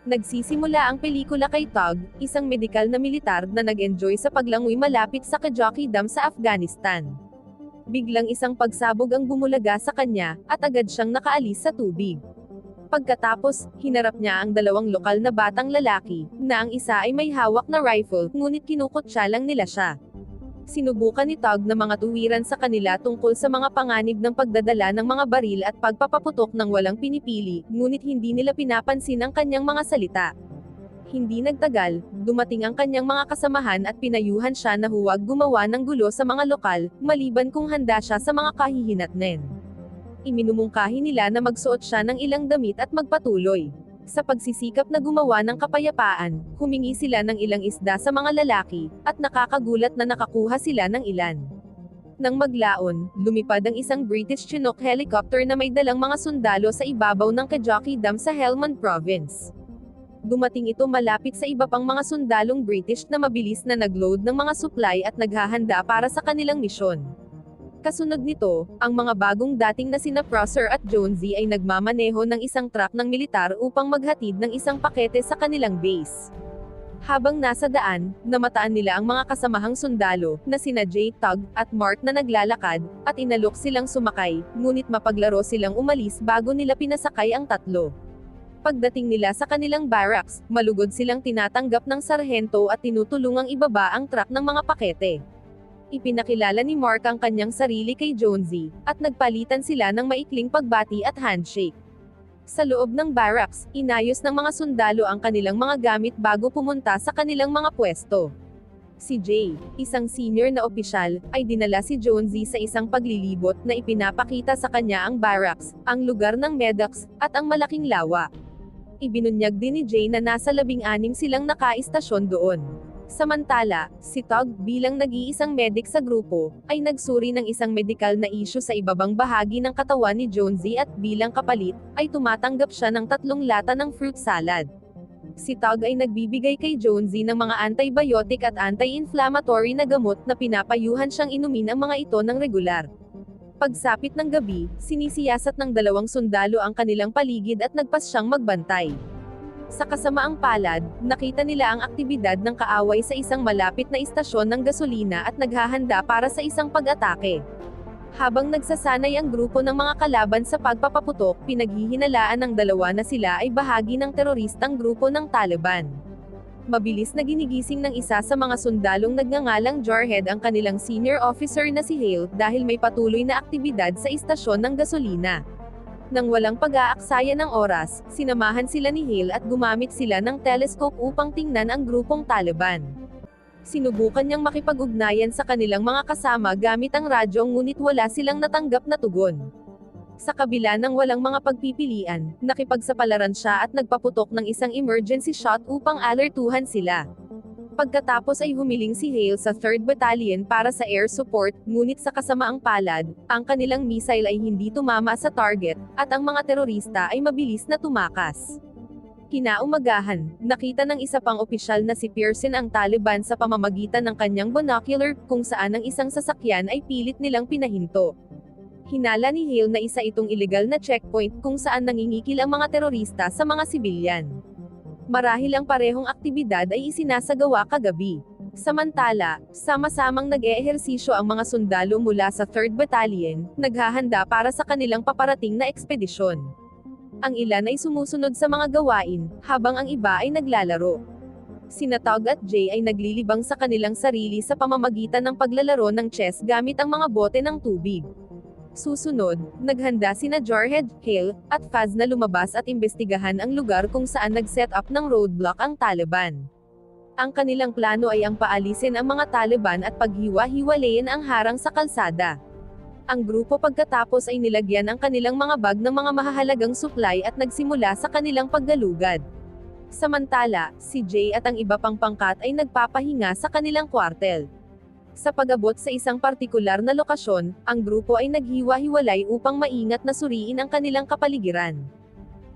Nagsisimula ang pelikula kay Tug, isang medikal na militar na nag-enjoy sa paglangoy malapit sa Kajaki Dam sa Afghanistan. Biglang isang pagsabog ang bumulaga sa kanya, at agad siyang nakaalis sa tubig. Pagkatapos, hinarap niya ang dalawang lokal na batang lalaki, na ang isa ay may hawak na rifle, ngunit kinukutsa lang nila siya. Sinubukan ni Tug na mga tuwiran sa kanila tungkol sa mga panganib ng pagdadala ng mga baril at pagpapaputok ng walang pinipili, ngunit hindi nila pinapansin ang kanyang mga salita. Hindi nagtagal, dumating ang kanyang mga kasamahan at pinayuhan siya na huwag gumawa ng gulo sa mga lokal, maliban kung handa siya sa mga kahihinatnen. Iminumungkahi nila na magsuot siya ng ilang damit at magpatuloy. Sa pagsisikap na gumawa ng kapayapaan, humingi sila ng ilang isda sa mga lalaki, at nakakagulat na nakakuha sila ng ilan. Nang maglaon, lumipad ang isang British Chinook helicopter na may dalang mga sundalo sa ibabaw ng Kajaki Dam sa Helmand Province. Dumating ito malapit sa iba pang mga sundalong British na mabilis na nagload ng mga supply at naghahanda para sa kanilang misyon. Kasunod nito, ang mga bagong dating na sina Prosser at Jonesy ay nagmamaneho ng isang truck ng militar upang maghatid ng isang pakete sa kanilang base. Habang nasa daan, namataan nila ang mga kasamahang sundalo, na sina Jay Tug, at Mark na naglalakad, at inalok silang sumakay, ngunit mapaglaro silang umalis bago nila pinasakay ang tatlo. Pagdating nila sa kanilang barracks, malugod silang tinatanggap ng sarhento at tinutulungang ibaba ang truck ng mga pakete. Ipinakilala ni Mark ang kanyang sarili kay Jonesy, at nagpalitan sila ng maikling pagbati at handshake. Sa loob ng barracks, inayos ng mga sundalo ang kanilang mga gamit bago pumunta sa kanilang mga pwesto. Si Jay, isang senior na opisyal, ay dinala si Jonesy sa isang paglilibot na ipinapakita sa kanya ang barracks, ang lugar ng medex, at ang malaking lawa. Ibinunyag din ni Jay na nasa labing-anim silang nakaistasyon doon. Samantala, si Tug, bilang nag-iisang medic sa grupo, ay nagsuri ng isang medical na issue sa ibabang bahagi ng katawan ni Jonesy at bilang kapalit, ay tumatanggap siya ng tatlong lata ng fruit salad. Si Tug ay nagbibigay kay Jonesy ng mga antibiotic at anti-inflammatory na gamot na pinapayuhan siyang inumin ang mga ito ng regular. Pagsapit ng gabi, sinisiyasat ng dalawang sundalo ang kanilang paligid at nagpas siyang magbantay. Sa kasamaang palad, nakita nila ang aktibidad ng kaaway sa isang malapit na istasyon ng gasolina at naghahanda para sa isang pag-atake. Habang nagsasanay ang grupo ng mga kalaban sa pagpapaputok, pinaghihinalaan ng dalawa na sila ay bahagi ng teroristang grupo ng Taliban. Mabilis na ginigising ng isa sa mga sundalong nagngangalang Jarhead ang kanilang senior officer na si Hale dahil may patuloy na aktibidad sa istasyon ng gasolina. Nang walang pag-aaksaya ng oras, sinamahan sila ni Hale at gumamit sila ng telescope upang tingnan ang grupong Taliban. Sinubukan niyang makipag-ugnayan sa kanilang mga kasama gamit ang radyo ngunit wala silang natanggap na tugon. Sa kabila ng walang mga pagpipilian, nakipagsapalaran siya at nagpaputok ng isang emergency shot upang alertuhan sila. Pagkatapos ay humiling si Hale sa 3rd Battalion para sa air support, ngunit sa kasamaang palad, ang kanilang missile ay hindi tumama sa target, at ang mga terorista ay mabilis na tumakas. Kinaumagahan, nakita ng isa pang opisyal na si Pearson ang Taliban sa pamamagitan ng kanyang binocular, kung saan ang isang sasakyan ay pilit nilang pinahinto. Hinala ni Hale na isa itong ilegal na checkpoint kung saan nangingikil ang mga terorista sa mga sibilyan. Marahil ang parehong aktibidad ay isinasagawa kagabi. Samantala, sama-samang nag-eehersisyo ang mga sundalo mula sa 3rd Battalion, naghahanda para sa kanilang paparating na ekspedisyon. Ang ilan ay sumusunod sa mga gawain, habang ang iba ay naglalaro. Sina Tug at Jay ay naglilibang sa kanilang sarili sa pamamagitan ng paglalaro ng chess gamit ang mga bote ng tubig. Susunod, naghanda sina Jarhead, Hale, at Faz na lumabas at imbestigahan ang lugar kung saan nag-set up ng roadblock ang Taliban. Ang kanilang plano ay ang paalisin ang mga Taliban at paghiwa-hiwalayin ang harang sa kalsada. Ang grupo pagkatapos ay nilagyan ang kanilang mga bag ng mga mahahalagang supply at nagsimula sa kanilang paggalugad. Samantala, si Jay at ang iba pang pangkat ay nagpapahinga sa kanilang kwartel. Sa pagabot sa isang partikular na lokasyon, ang grupo ay naghiwa-hiwalay upang maingat na suriin ang kanilang kapaligiran.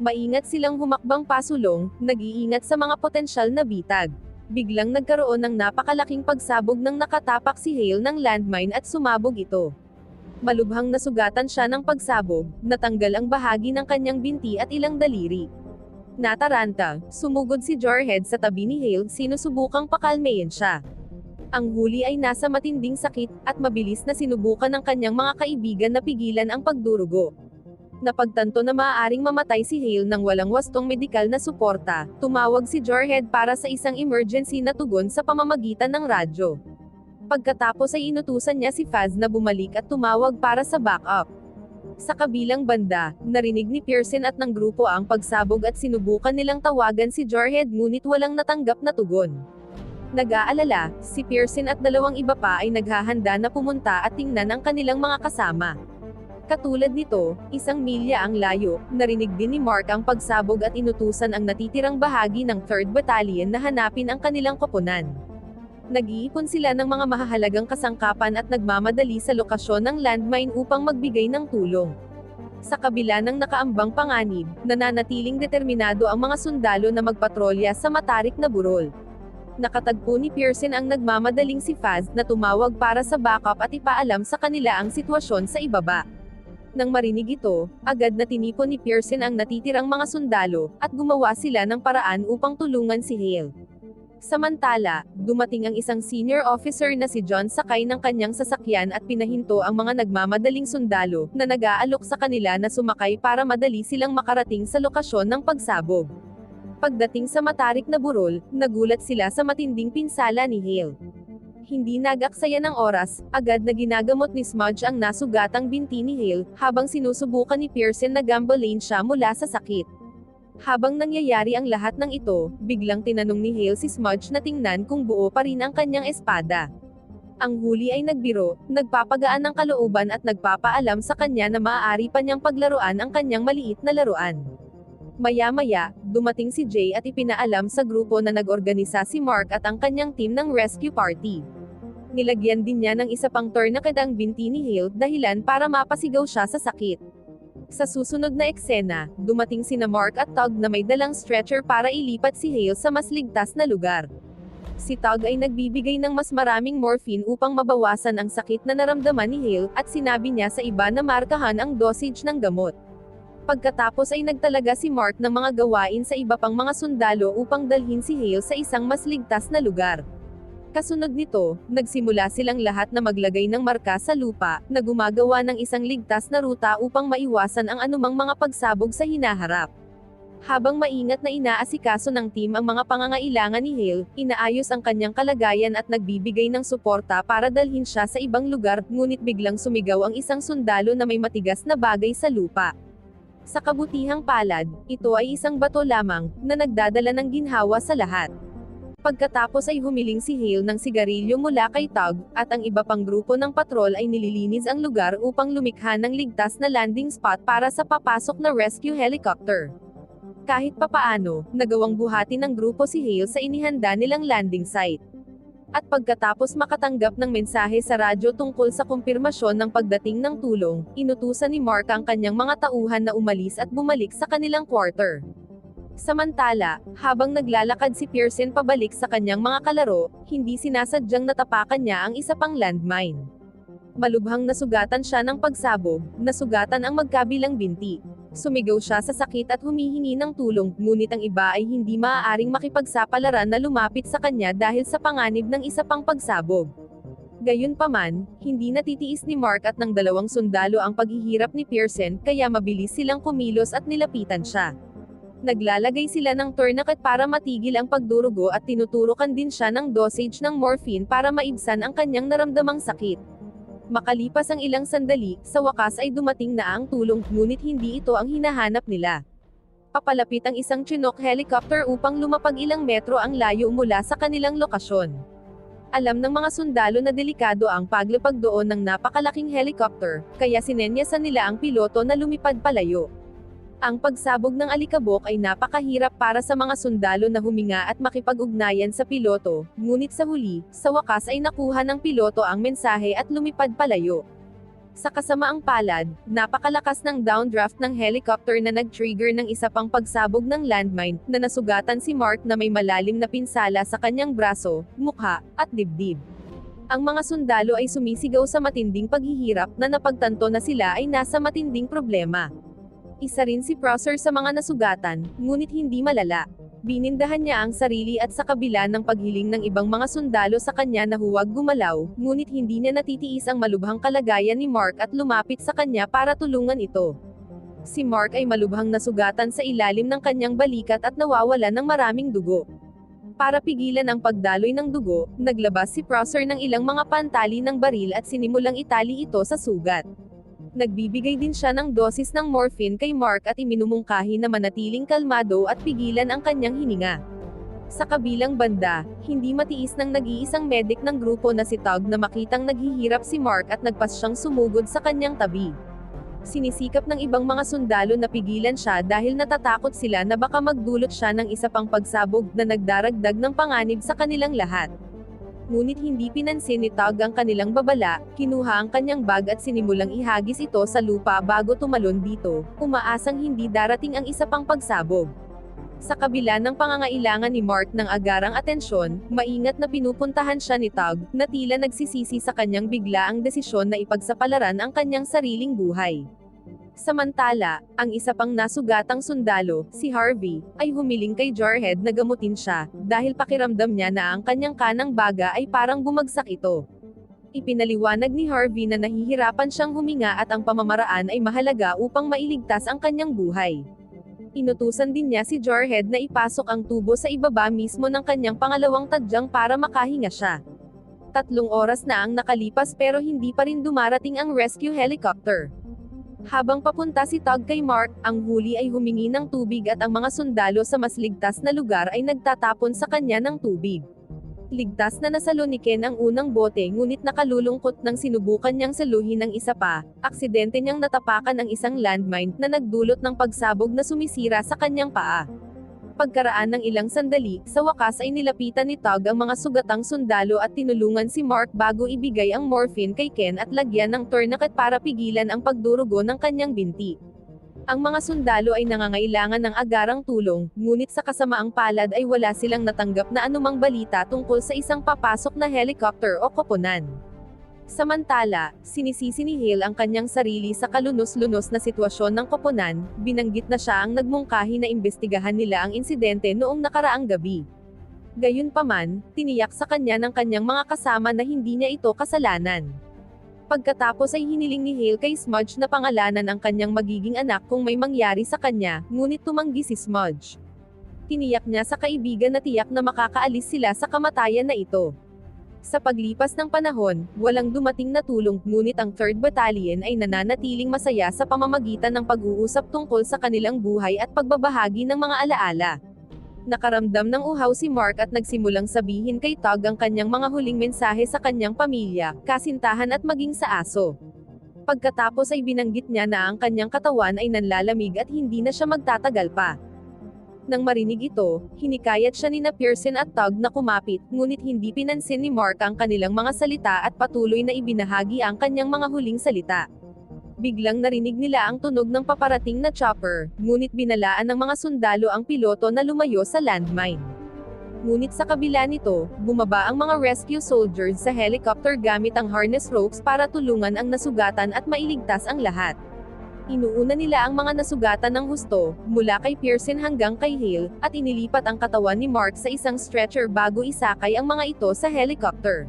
Maingat silang humakbang pasulong, nag-iingat sa mga potensyal na bitag. Biglang nagkaroon ng napakalaking pagsabog ng nakatapak si Hale ng landmine at sumabog ito. Malubhang nasugatan siya ng pagsabog, natanggal ang bahagi ng kanyang binti at ilang daliri. Nataranta, sumugod si Jarhead sa tabi ni Hale sinusubukang pakalmeyin siya. Ang huli ay nasa matinding sakit, at mabilis na sinubukan ng kanyang mga kaibigan na pigilan ang pagdurugo. Napagtanto na maaaring mamatay si Hale nang walang wastong medikal na suporta, tumawag si Jarhead para sa isang emergency na tugon sa pamamagitan ng radyo. Pagkatapos ay inutusan niya si Faz na bumalik at tumawag para sa backup. Sa kabilang banda, narinig ni Pearson at ng grupo ang pagsabog at sinubukan nilang tawagan si Jarhead ngunit walang natanggap na tugon. Nag-aalala, si Pearson at dalawang iba pa ay naghahanda na pumunta at tingnan ang kanilang mga kasama. Katulad nito, isang milya ang layo, narinig din ni Mark ang pagsabog at inutusan ang natitirang bahagi ng 3rd Battalion na hanapin ang kanilang koponan. Nag-iipon sila ng mga mahahalagang kasangkapan at nagmamadali sa lokasyon ng landmine upang magbigay ng tulong. Sa kabila ng nakaambang panganib, nananatiling determinado ang mga sundalo na magpatrolya sa matarik na burol. Nakatagpo ni Pearson ang nagmamadaling si Faz na tumawag para sa backup at ipaalam sa kanila ang sitwasyon sa ibaba. Nang marinig ito, agad na tinipon ni Pearson ang natitirang mga sundalo, at gumawa sila ng paraan upang tulungan si Hale. Samantala, dumating ang isang senior officer na si John sakay ng kanyang sasakyan at pinahinto ang mga nagmamadaling sundalo, na nag-aalok sa kanila na sumakay para madali silang makarating sa lokasyon ng pagsabog. Pagdating sa matarik na burol, nagulat sila sa matinding pinsala ni Hale. Hindi nagaksaya ng oras, agad na ginagamot ni Smudge ang nasugatang binti ni Hale, habang sinusubukan ni Pearson na gambalain siya mula sa sakit. Habang nangyayari ang lahat ng ito, biglang tinanong ni Hale si Smudge na tingnan kung buo pa rin ang kanyang espada. Ang huli ay nagbiro, nagpapagaan ng kalooban at nagpapaalam sa kanya na maaari pa niyang paglaruan ang kanyang maliit na laruan. Maya-maya, dumating si Jay at ipinaalam sa grupo na nag-organisa si Mark at ang kanyang team ng rescue party. Nilagyan din niya ng isa pang tourniquet ang binti ni Hale dahilan para mapasigaw siya sa sakit. Sa susunod na eksena, dumating sina Mark at Tug na may dalang stretcher para ilipat si Hale sa mas ligtas na lugar. Si Tug ay nagbibigay ng mas maraming morphine upang mabawasan ang sakit na naramdaman ni Hale, at sinabi niya sa iba na markahan ang dosage ng gamot. Pagkatapos ay nagtalaga si Mark ng mga gawain sa iba pang mga sundalo upang dalhin si Hale sa isang mas ligtas na lugar. Kasunod nito, nagsimula silang lahat na maglagay ng marka sa lupa, na gumagawa ng isang ligtas na ruta upang maiwasan ang anumang mga pagsabog sa hinaharap. Habang maingat na inaasikaso ng team ang mga pangangailangan ni Hale, inaayos ang kanyang kalagayan at nagbibigay ng suporta para dalhin siya sa ibang lugar, ngunit biglang sumigaw ang isang sundalo na may matigas na bagay sa lupa. Sa kabutihang palad, ito ay isang bato lamang, na nagdadala ng ginhawa sa lahat. Pagkatapos ay humiling si Hale ng sigarilyo mula kay Tug, at ang iba pang grupo ng patrol ay nililinis ang lugar upang lumikha ng ligtas na landing spot para sa papasok na rescue helicopter. Kahit papaano, nagawang buhati ng grupo si Hale sa inihanda nilang landing site. At pagkatapos makatanggap ng mensahe sa radyo tungkol sa kumpirmasyon ng pagdating ng tulong, inutusan ni Mark ang kanyang mga tauhan na umalis at bumalik sa kanilang quarter. Samantala, habang naglalakad si Pearson pabalik sa kanyang mga kalaro, hindi sinasadyang natapakan niya ang isa pang landmine. Malubhang nasugatan siya ng pagsabog, nasugatan ang magkabilang binti. Sumigaw siya sa sakit at humihingi ng tulong, ngunit ang iba ay hindi maaaring makipagsapalaran na lumapit sa kanya dahil sa panganib ng isa pang pagsabog. Gayunpaman, hindi natitiis ni Mark at ng dalawang sundalo ang paghihirap ni Pearson, kaya mabilis silang kumilos at nilapitan siya. Naglalagay sila ng tourniquet para matigil ang pagdurugo at tinuturukan din siya ng dosage ng morphine para maibsan ang kanyang naramdamang sakit. Makalipas ang ilang sandali, sa wakas ay dumating na ang tulong, ngunit hindi ito ang hinahanap nila. Papalapit ang isang Chinook helicopter upang lumapag ilang metro ang layo mula sa kanilang lokasyon. Alam ng mga sundalo na delikado ang paglapag doon ng napakalaking helicopter, kaya sinenyasan nila ang piloto na lumipad palayo. Ang pagsabog ng alikabok ay napakahirap para sa mga sundalo na huminga at makipag-ugnayan sa piloto, ngunit sa huli, sa wakas ay nakuha ng piloto ang mensahe at lumipad palayo. Sa kasamaang palad, napakalakas ng downdraft ng helicopter na nag-trigger ng isa pang pagsabog ng landmine, na nasugatan si Mark na may malalim na pinsala sa kanyang braso, mukha, at dibdib. Ang mga sundalo ay sumisigaw sa matinding paghihirap na napagtanto na sila ay nasa matinding problema. Isa rin si Prosser sa mga nasugatan, ngunit hindi malala. Binindahan niya ang sarili at sa kabila ng paghiling ng ibang mga sundalo sa kanya na huwag gumalaw, ngunit hindi niya natitiis ang malubhang kalagayan ni Mark at lumapit sa kanya para tulungan ito. Si Mark ay malubhang nasugatan sa ilalim ng kanyang balikat at nawawala ng maraming dugo. Para pigilan ang pagdaloy ng dugo, naglabas si Prosser ng ilang mga pantali ng baril at sinimulang itali ito sa sugat. Nagbibigay din siya ng dosis ng morphine kay Mark at iminumungkahi na manatiling kalmado at pigilan ang kanyang hininga. Sa kabilang banda, hindi matiis ng nag-iisang medic ng grupo na si Tug na makitang naghihirap si Mark at nagpas siyang sumugod sa kanyang tabi. Sinisikap ng ibang mga sundalo na pigilan siya dahil natatakot sila na baka magdulot siya ng isa pang pagsabog na nagdaragdag ng panganib sa kanilang lahat. Ngunit hindi pinansin ni Tug ang kanilang babala, kinuha ang kanyang bag at sinimulang ihagis ito sa lupa bago tumalon dito, umaasang hindi darating ang isa pang pagsabog. Sa kabila ng pangangailangan ni Mark ng agarang atensyon, maingat na pinupuntahan siya ni Tug, na tila nagsisisi sa kanyang biglaang desisyon na ipagsapalaran ang kanyang sariling buhay. Samantala, ang isa pang nasugatang sundalo, si Harvey, ay humiling kay Jarhead na gamutin siya, dahil pakiramdam niya na ang kanyang kanang baga ay parang bumagsak ito. Ipinaliwanag ni Harvey na nahihirapan siyang huminga at ang pamamaraan ay mahalaga upang mailigtas ang kanyang buhay. Inutusan din niya si Jarhead na ipasok ang tubo sa ibaba mismo ng kanyang pangalawang tadyang para makahinga siya. Tatlong oras na ang nakalipas pero hindi pa rin dumarating ang rescue helicopter. Habang papunta si Tug kay Mark, ang huli ay humingi ng tubig at ang mga sundalo sa mas ligtas na lugar ay nagtatapon sa kanya ng tubig. Ligtas na nasalunikin ang unang bote ngunit nakalulungkot nang sinubukan niyang saluhin ng isa pa, aksidente niyang natapakan ang isang landmine na nagdulot ng pagsabog na sumisira sa kanyang paa. Pagkaraan ng ilang sandali, sa wakas ay nilapitan ni Tug ang mga sugatang sundalo at tinulungan si Mark bago ibigay ang morphine kay Ken at lagyan ng tourniquet para pigilan ang pagdurugo ng kanyang binti. Ang mga sundalo ay nangangailangan ng agarang tulong, ngunit sa kasamaang palad ay wala silang natanggap na anumang balita tungkol sa isang papasok na helicopter o koponan. Samantala, sinisisi ni Hale ang kanyang sarili sa kalunos-lunos na sitwasyon ng koponan, binanggit na siya ang nagmungkahi na imbestigahan nila ang insidente noong nakaraang gabi. Gayunpaman, tiniyak sa kanya ng kanyang mga kasama na hindi niya ito kasalanan. Pagkatapos ay hiniling ni Hale kay Smudge na pangalanan ang kanyang magiging anak kung may mangyari sa kanya, ngunit tumanggi si Smudge. Tiniyak niya sa kaibigan na tiyak na makakaalis sila sa kamatayan na ito. Sa paglipas ng panahon, walang dumating na tulong, ngunit ang 3rd Battalion ay nananatiling masaya sa pamamagitan ng pag-uusap tungkol sa kanilang buhay at pagbabahagi ng mga alaala. Nakaramdam ng uhaw si Mark at nagsimulang sabihin kay Tug ang kanyang mga huling mensahe sa kanyang pamilya, kasintahan at maging sa aso. Pagkatapos ay binanggit niya na ang kanyang katawan ay nanlalamig at hindi na siya magtatagal pa. Nang marinig ito, hinikayat siya ni na Pearson at Tug na kumapit, ngunit hindi pinansin ni Mark ang kanilang mga salita at patuloy na ibinahagi ang kanyang mga huling salita. Biglang narinig nila ang tunog ng paparating na chopper, ngunit binalaan ng mga sundalo ang piloto na lumayo sa landmine. Ngunit sa kabila nito, bumaba ang mga rescue soldiers sa helicopter gamit ang harness ropes para tulungan ang nasugatan at mailigtas ang lahat. Inuuna nila ang mga nasugatan ng husto, mula kay Pearson hanggang kay Hale, at inilipat ang katawan ni Mark sa isang stretcher bago isakay ang mga ito sa helicopter.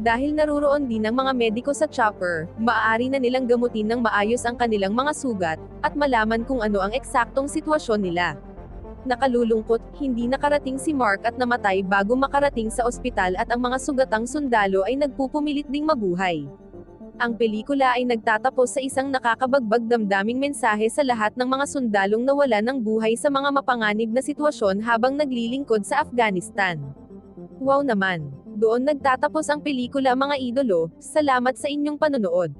Dahil naruroon din ang mga mediko sa chopper, maaari na nilang gamutin ng maayos ang kanilang mga sugat, at malaman kung ano ang eksaktong sitwasyon nila. Nakalulungkot, hindi nakarating si Mark at namatay bago makarating sa ospital at ang mga sugatang sundalo ay nagpupumilit ding mabuhay. Ang pelikula ay nagtatapos sa isang nakakabagbag damdaming mensahe sa lahat ng mga sundalong nawala ng buhay sa mga mapanganib na sitwasyon habang naglilingkod sa Afghanistan. Wow naman! Doon nagtatapos ang pelikula mga idolo, salamat sa inyong panonood.